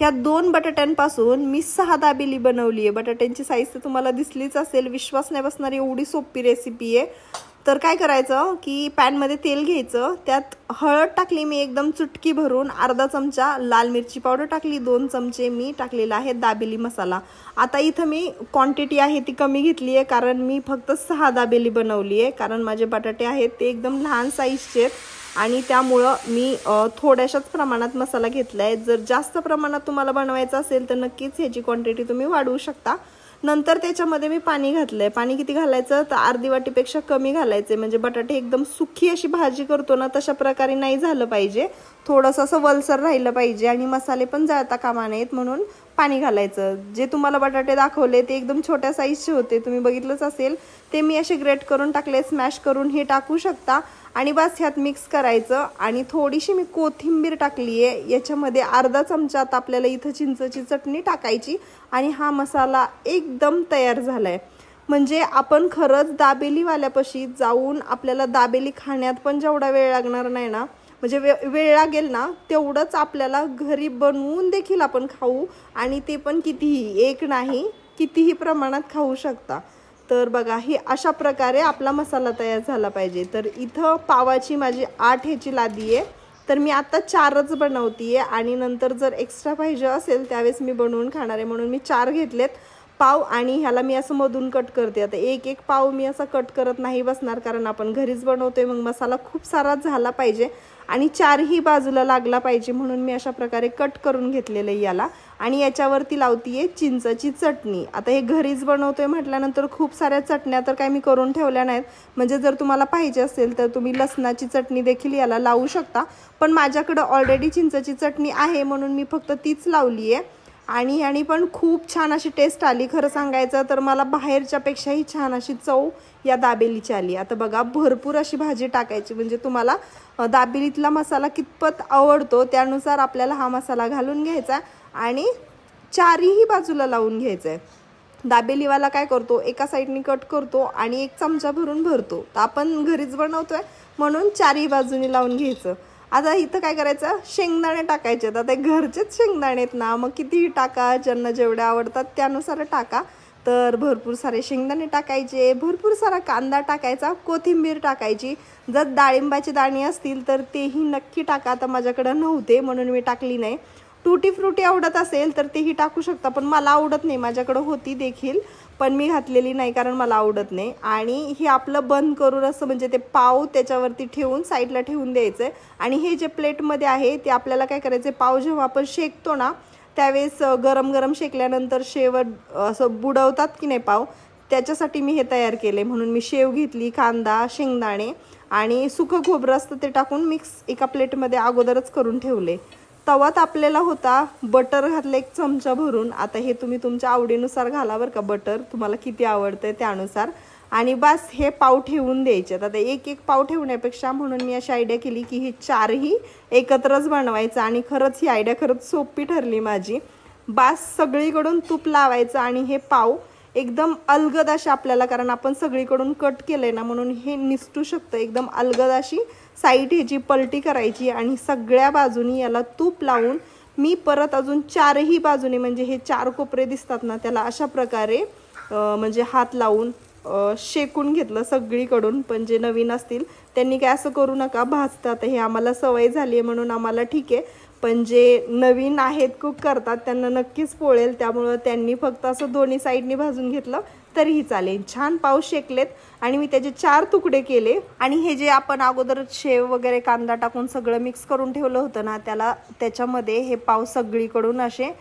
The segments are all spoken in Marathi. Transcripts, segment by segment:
ह्या दोन बटाट्यांपासून मी सहा दाबेली बनवली आहे बटाट्यांची साईज तर तुम्हाला दिसलीच असेल. विश्वास नाही बसणारी एवढी सोपी रेसिपी आहे. तर काय करायचं की पॅनमध्ये तेल घ्यायचं त्यात हळद टाकली मी एकदम चुटकी भरून अर्धा चमचा लाल मिरची पावडर टाकली दोन चमचे मी टाकलेला आहे दाबेली मसाला. आता इथं मी क्वांटिटी आहे ती कमी घेतली आहे कारण मी फक्त सहा दाबेली बनवली आहे कारण माझे बटाटे आहेत ते एकदम लहान साईजचे आहेत आणि त्यामुळं मी थोड्याशाच प्रमाणात मसाला घेतला आहे जर जास्त प्रमाणात तुम्हाला बनवायचा असेल तर नक्कीच ह्याची क्वांटिटी तुम्ही वाढवू शकता. नंतर त्याच्यामध्ये मी पाणी घातलं आहे पाणी किती घालायचं? तर अर्धी वाटीपेक्षा कमी घालायचे म्हणजे बटाटे एकदम सुखी अशी भाजी करतो ना तशा प्रकारे नाही झालं पाहिजे. थोडंसं असं वलसर राहिलं पाहिजे आणि मसाले पण जळता कामा नयेत म्हणून पाणी घालायचं. जे तुम्हाला बटाटे दाखवले ते एकदम छोट्या साईजचे होते. तुम्ही बघितलंच असेल. ते मी असे ग्रेट करून टाकले स्मॅश करून हे टाकू शकता. आणि बस ह्यात मिक्स करायचं. आणि थोडीशी मी कोथिंबीर टाकली आहे याच्यामध्ये अर्धा चमचा आता आपल्याला इथं चिंचची चटणी टाकायची. आणि हा मसाला एकदम तयार झाला आहे म्हणजे आपण खरंच दाबेलीवाल्यापाशी जाऊन आपल्याला दाबेली खाण्यात पण जेवढा वेळ लागणार नाही ना म्हणजे वे वेळ लागेल ना तेवढंच आपल्याला घरी बनवून देखील आपण खाऊ आणि ते पण कितीही एक नाही कितीही प्रमाणात खाऊ शकता. तर बघा हे अशा प्रकारे आपला मसाला तयार झाला पाहिजे. तर इथं पावाची माझी आठ ह्याची लादी आहे. तर मी आता चारच बनवतीये आणि नंतर जर एक्स्ट्रा पाहिजे असेल त्यावेळेस मी बनवून खाणार आहे. म्हणून मी चार घेतलेत. पाव आणि ह्याला मी असं मधून कट करते. आता एक एक पाव मी असा कट करत नाही बसणार कारण आपण घरीच बनवतोय मग मसाला खूप सारा झाला पाहिजे आणि चारही बाजूला लागला पाहिजे म्हणून मी अशा प्रकारे कट करून घेतलेलं आहे याला. आणि याच्यावरती लावतीये चिंचाची चटणी. आता हे घरीच बनवतोय म्हटल्यानंतर खूप साऱ्या चटण्या तर काय मी करून ठेवल्या नाहीत. म्हणजे जर तुम्हाला पाहिजे असेल तर तुम्ही लसणाची चटणी देखील याला लावू शकता. पण माझ्याकडं ऑलरेडी चिंचाची चटणी आहे म्हणून मी फक्त तीच लावली आहे आणि आणि पण खूप छान अशी टेस्ट आली. खरं सांगायचं तर मला बाहेरच्यापेक्षाही छान अशी चव या दाबेलीची आली. आता बघा भरपूर अशी भाजी टाकायची. म्हणजे तुम्हाला दाबेलीतला मसाला कितपत आवडतो त्यानुसार आपल्याला हा मसाला घालून घ्यायचा आणि चारही बाजूला लावून घ्यायचं आहे दाबेलीवाला काय करतो एका साईडने कट करतो आणि एक चमचा भरून भरतो. तर आपण घरीच बनवतो आहे म्हणून चारही बाजूने लावून घ्यायचं. आता इथं काय करायचं? शेंगदाणे टाकायचे. आता ते घरचेच शेंगदाणे आहेत ना मग कितीही टाका ज्यांना जेवढे आवडतात त्यानुसार टाका. तर भरपूर सारे शेंगदाणे टाकायचे भरपूर सारा कांदा टाकायचा कोथिंबीर टाकायची. जर डाळिंबाचे दाणे असतील तर तेही नक्की टाका. आता माझ्याकडं नव्हते म्हणून मी टाकली नाही. टुटी फ्रुटी आवडत असेल तर तेही टाकू शकता पण मला आवडत नाही. माझ्याकडं होती देखील. पण मी घातलेली नाही कारण मला आवडत नाही. आणि हे आपलं बंद करून असं म्हणजे ते पाव त्याच्यावरती ठेवून साईडला ठेवून द्यायचं आहे आणि हे जे प्लेटमध्ये आहे ते आपल्याला काय करायचं पाव जेव्हा आपण शेकतो ना त्यावेळेस गरम गरम शेकल्यानंतर शेवट असं बुडवतात की नाही पाव त्याच्यासाठी मी हे तयार केले म्हणून मी शेव घेतली कांदा शेंगदाणे आणि सुकं खोबरं असतं ते टाकून मिक्स एका प्लेटमध्ये अगोदरच करून ठेवले तवा तापलेला होता बटर घातलं एक चमचा भरून. आता हे तुम्ही तुमच्या आवडीनुसार घाला बरं का बटर. तुम्हाला किती आवडतंय त्यानुसार. आणि बस हे पाव ठेवून द्यायचे. आता एक एक पाव ठेवण्यापेक्षा म्हणून मी अशी आयडिया केली की हे चारही एकत्रच बनवायचं आणि खरंच ही आयडिया खरंच सोपी ठरली माझी. बास सगळीकडून तूप लावायचं आणि हे पाव एकदम अलगद अशी आपल्याला कारण आपण सगळीकडून कट केलं आहे ना म्हणून हे निसटू शकतं. एकदम अलगद अशी साईड ह्याची पलटी करायची आणि सगळ्या बाजूनी याला तूप लावून मी परत अजून चारही बाजूने म्हणजे हे चार कोपरे दिसतात ना त्याला अशा प्रकारे म्हणजे हात लावून शेकून घेतलं सगळीकडून पण जे नवीन असतील त्यांनी काय असं करू नका भाजतात. हे आम्हाला सवय झाली आहे म्हणून आम्हाला ठीक आहे पण जे नवीन आहेत कुक करतात त्यांना नक्कीच पोळेल. त्यामुळं त्यांनी फक्त असं दोन्ही साईडनी भाजून घेतलं तरीही चालेल. छान पाव शेकलेत आणि मी त्याचे चार तुकडे केले. आणि हे जे आपण अगोदर शेव वगैरे कांदा टाकून सगळं मिक्स करून ठेवलं होतं ना त्याला त्याच्यामध्ये हे पाव सगळीकडून असे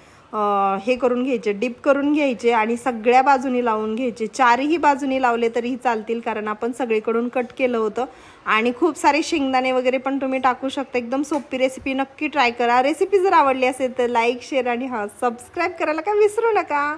हे करून घ्यायचे डिप करून घ्यायचे आणि सगळ्या बाजूनी लावून घ्यायचे. चारही बाजूनी लावले तरीही चालतील कारण आपण सगळीकडून कट केलं होतं. आणि खूप सारे शेंगदाणे वगैरे पण तुम्ही टाकू शकता. एकदम सोपी रेसिपी नक्की ट्राय करा. रेसिपी जर आवडली असेल तर लाईक शेअर आणि हां सबस्क्राईब करायला काय विसरू नका.